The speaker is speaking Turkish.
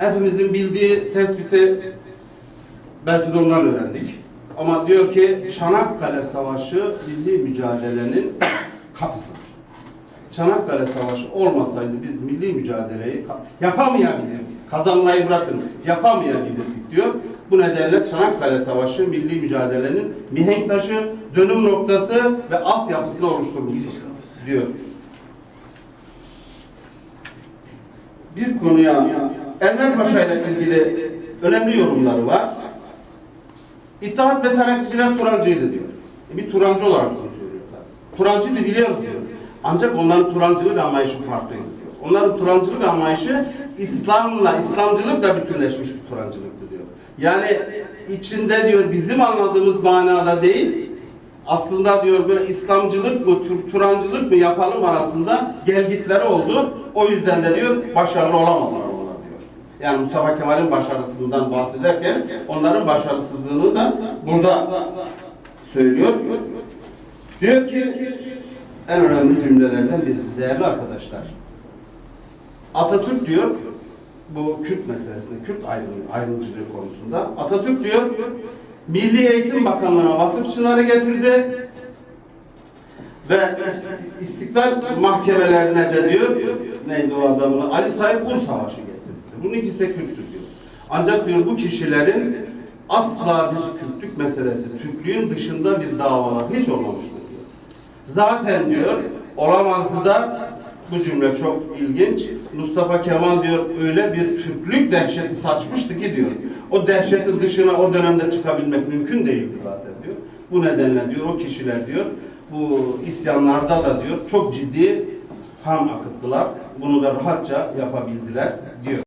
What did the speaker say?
hepimizin bildiği tespiti belki de ondan öğrendik. Ama diyor ki Çanakkale Savaşı milli mücadelenin kapısı. Çanakkale Savaşı olmasaydı biz milli mücadeleyi yapamayabilirdik. Kazanmayı bırakın, yapamayabilirdik diyor. Bu nedenle Çanakkale Savaşı milli mücadelenin mihenk taşı, dönüm noktası ve altyapısını oluşturmuştur diyor. Bir konuya Enver Paşa ile ilgili önemli yorumları var. İttihat ve Terakkiçiler Turancıydı diyor. E bir Turancı olarak bunu söylüyorlar. Turancıydı biliyoruz diyor. Ancak onların Turancılık anlayışı farklıydı diyor. Onların Turancılık anlayışı İslam'la, İslamcılıkla bütünleşmiş bir Turancılıktı diyor. Yani içinde diyor bizim anladığımız manada değil, aslında diyor böyle İslamcılık mı, Tur- Turancılık mı yapalım arasında gelgitleri oldu. O yüzden de diyor başarılı olamadılar. Yani Mustafa Kemal'in başarısından bahsederken onların başarısızlığını da burada söylüyor. Diyor ki en önemli cümlelerden birisi değerli arkadaşlar. Atatürk diyor bu Kürt meselesinde, Kürt ayrım, ayrımcılığı konusunda Atatürk diyor Milli Eğitim Bakanlığı'na vasıfçıları getirdi ve İstiklal mahkemelerine de diyor neydi o adamın Ali Said Ur Savaşı. Bunun ikisi de Kürttür diyor. Ancak diyor bu kişilerin asla bir Kürtlük meselesi, Türklüğün dışında bir davalar hiç olmamıştır diyor. Zaten diyor olamazdı da bu cümle çok ilginç. Mustafa Kemal diyor öyle bir Türklük dehşeti saçmıştı ki diyor. O dehşetin dışına o dönemde çıkabilmek mümkün değildi zaten diyor. Bu nedenle diyor o kişiler diyor bu isyanlarda da diyor çok ciddi kan akıttılar. Bunu da rahatça yapabildiler diyor.